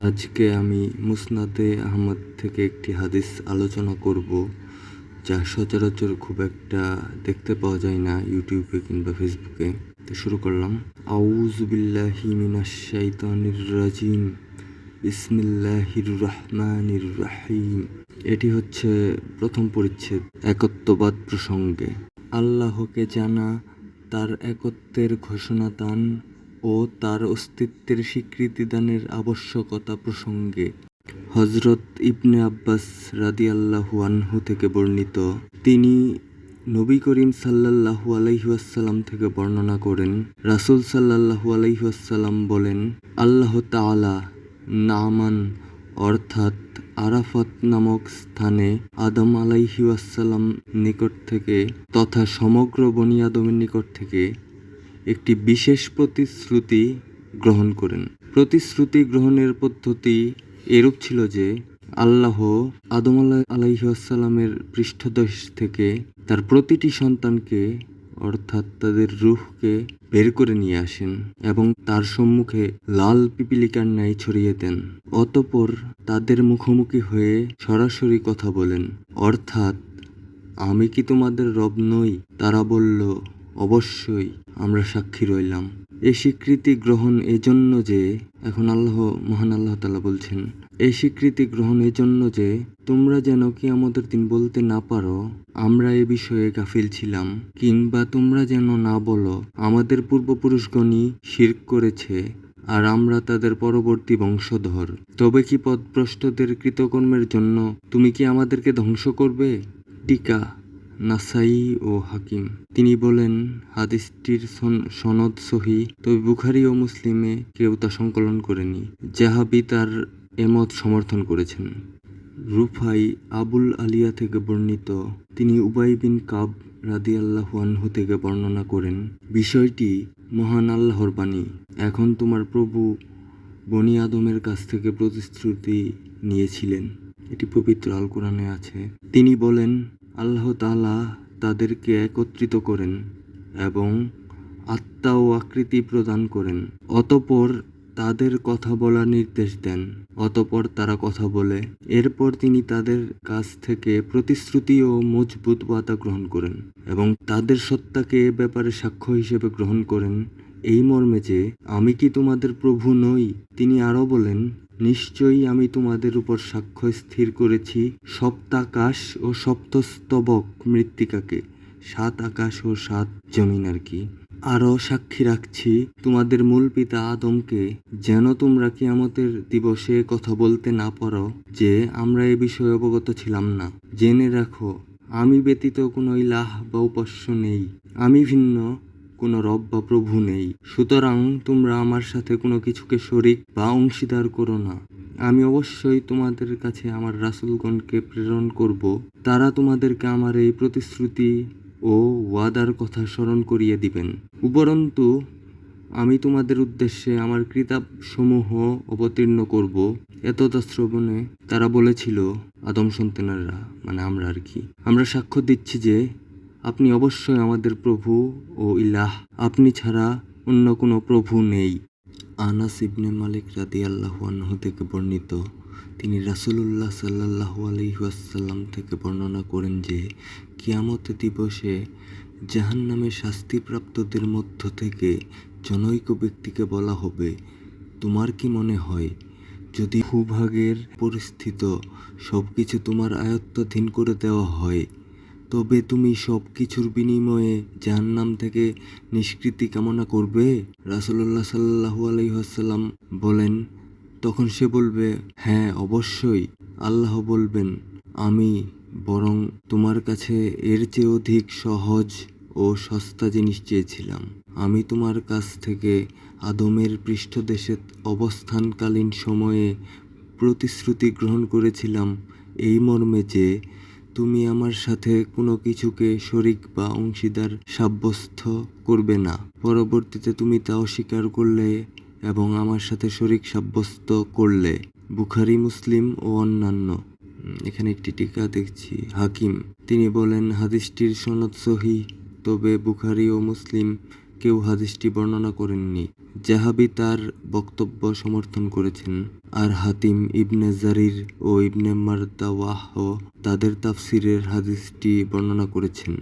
আজকে আমি মুসনাদে আহমদ থেকে একটি হাদিস আলোচনা করব, যা সচরাচর খুব একটা দেখতে পাওয়া যায় না ইউটিউবে কিংবা ফেসবুকে। তো শুরু করলাম। আউজুবিল্লাহি শাইতানির রাজিম। বিসমিল্লাহির রহমানির রাহিম। এটি হচ্ছে প্রথম পরিচ্ছেদ, একত্ববাদ প্রসঙ্গে। আল্লাহকে জানা, তার একত্বের ঘোষণা দান ও তার অস্তিত্বের স্বীকৃতি দানের আবশ্যকতা প্রসঙ্গে হজরত ইবনে আব্বাস রাদিয়াল্লাহু আনহু থেকে বর্ণিত। তিনি নবী করিম সাল্লাল্লাহু আলাইহাসাল্লাম থেকে বর্ণনা করেন। রাসূল সাল্লাল্লাহু আলাইহাসাল্লাম বলেন, আল্লাহ তাআলা নামান, অর্থাৎ আরাফাত নামক স্থানে আদম আলাইহিওয়াসাল্লাম নিকট থেকে তথা সমগ্র বনি আদমের নিকট থেকে একটি বিশেষ প্রতিশ্রুতি গ্রহণ করেন। প্রতিশ্রুতি গ্রহণের পদ্ধতি এরূপ ছিল যে, আল্লাহ আদম আলাইসাল্লামের পৃষ্ঠদেশ থেকে তার প্রতিটি সন্তানকে, অর্থাৎ তাদের রুহকে বের করে নিয়ে আসেন এবং তার সম্মুখে লাল পিপিলিকার ন্যায় ছড়িয়ে দেন। অতপর তাদের মুখোমুখি হয়ে সরাসরি কথা বলেন, অর্থাৎ, আমি কি তোমাদের রব নই? তারা বলল অবশ্যই আমরা সাক্ষী রইলাম। এই স্বীকৃতি গ্রহণ এজন্য যে, এখন আল্লাহ, মহান আল্লাহ তালা বলছেন, এই স্বীকৃতি গ্রহণ এজন্য যে, তোমরা যেন কি আমাদের দিন বলতে না পারো, আমরা এ বিষয়ে গাফিল ছিলাম। কিংবা তোমরা যেন না বলো, আমাদের পূর্বপুরুষগণই শির করেছে, আর আমরা তাদের পরবর্তী বংশধর। তবে কি পদভ্রষ্টদের কৃতকর্মের জন্য তুমি কি আমাদেরকে ধ্বংস করবে? টিকা। নাসাই ও হাকিম। তিনি বলেন, হাদিসটির সনদ সহি, তবে বুখারি ও মুসলিমে কেউ তা সংকলন করেনি। জাহাবি তার এমত সমর্থন করেছেন। রুফাই আবুল আলিয়া থেকে বর্ণিত, তিনি উবাই বিন কাব রাদি আল্লাহু আনহু থেকে বর্ণনা করেন, বিষয়টি মহান আল্লাহর বাণী। এখন তোমার প্রভু বনি আদমের কাছ থেকে প্রতিশ্রুতি নিয়েছিলেন। এটি পবিত্র আল কোরআনে আছে। তিনি বলেন আল্লাহ তালা তাদেরকে একত্রিত করেন এবং আত্মা ও আকৃতি প্রদান করেন। অতপর তাদের কথা বলার নির্দেশ দেন। অতপর তারা কথা বলে। এরপর তিনি তাদের কাছ থেকে প্রতিশ্রুতি ও মজবুত ওয়াদা গ্রহণ করেন এবং তাদের সত্তাকে এ ব্যাপারে সাক্ষ্য হিসেবে গ্রহণ করেন। এই মর্মে যে, আমি কি তোমাদের প্রভু নই? তিনি আরও বলেন নিশ্চয়ই আমি তোমাদের উপর সাক্ষ্য স্থির করেছি। সপ্তাকাশ ও সপ্তস্তবক মৃত্তিকাকে। সাত আকাশ ও সাত জমিন আর কি। আরও সাক্ষী রাখছি, তোমাদের মূল পিতা আদমকে, যেন তোমরা কিয়ামতের দিবসে কথা বলতে না পারো যে আমরা এ বিষয়ে অবগত ছিলাম না। জেনে রাখো, আমি ব্যতীত কোনো ইলাহ বা উপাস্য নেই। আমি ভিন্ন কোনো রব বা প্রভু নেই। সুতরাং তোমরা আমার সাথে কোনো কিছুকে শরিক বা অংশীদার করো না। আমি অবশ্যই তোমাদের কাছে আমার রাসুলগণকে প্রেরণ করব। তারা তোমাদেরকে আমার এই প্রতিশ্রুতি ও ওয়াদার কথা স্মরণ করিয়ে দিবেন। উপরন্তু, আমি তোমাদের উদ্দেশ্যে আমার কিতাবসমূহ অবতীর্ণ করব। এতটা শ্রবণে তারা বলেছিল, আদম সন্তানেরা মানে আমরা আর কি, আমরা সাক্ষ্য দিচ্ছি যে আপনি অবশ্যই আমাদের প্রভু ও ইলাহ। আপনি ছাড়া অন্য কোনো প্রভু নেই। আনাস ইবনে মালিক রাদি আল্লাহু থেকে বর্ণিত, তিনি রাসুলুল্লাহ সাল্লাহু আলহিহাসাল্লাম থেকে বর্ণনা করেন যে কিয়ামত দিবসে জাহান নামে শাস্তিপ্রাপ্তদের মধ্য থেকে জনৈক ব্যক্তিকে বলা হবে, তোমার কি মনে হয়, যদি ভূভাগের পরিস্থিত সব কিছু তোমার আয়ত্তাধীন করে দেওয়া হয় তবে তুমি সব কিছুর বিনিময়ে জাহান্নাম থেকে নিষ্কৃতি কামনা করবে? রাসুল্লাহ সাল্লাহু আলহিহাসাল্লাম বলেন, তখন সে বলবে হ্যাঁ অবশ্যই। আল্লাহ বলবেন, আমি বরং তোমার কাছে এর চেয়ে অধিক সহজ ও সস্তা জিনিস চেয়েছিলাম। আমি তোমার কাছ থেকে আদমের পৃষ্ঠদেশে অবস্থানকালীন সময়ে প্রতিশ্রুতি গ্রহণ করেছিলাম এই মর্মে যে তুমি আমার সাথে কোনো কিছুকে শরিক বা অংশীদার সাব্যস্ত করবে না। পরবর্তীতে তুমি তা অস্বীকার করলে এবং আমার সাথে শরিক সাব্যস্ত করলে। বুখারি, মুসলিম ও অন্যান্য। এখানে একটি টিকা দেখছি। হাকিম। তিনি বলেন, হাদিসটির সনদ সহি, তবে বুখারি ও মুসলিম কেউ হাদিসটি বর্ণনা করেননি জাহাবি তার বক্তব্য সমর্থন করেছেন। আর হাতিম ইবনে জারির ও ইবনে মারদাওয়াহ তাদের তাফসিরের হাদিসটি বর্ণনা করেছেন।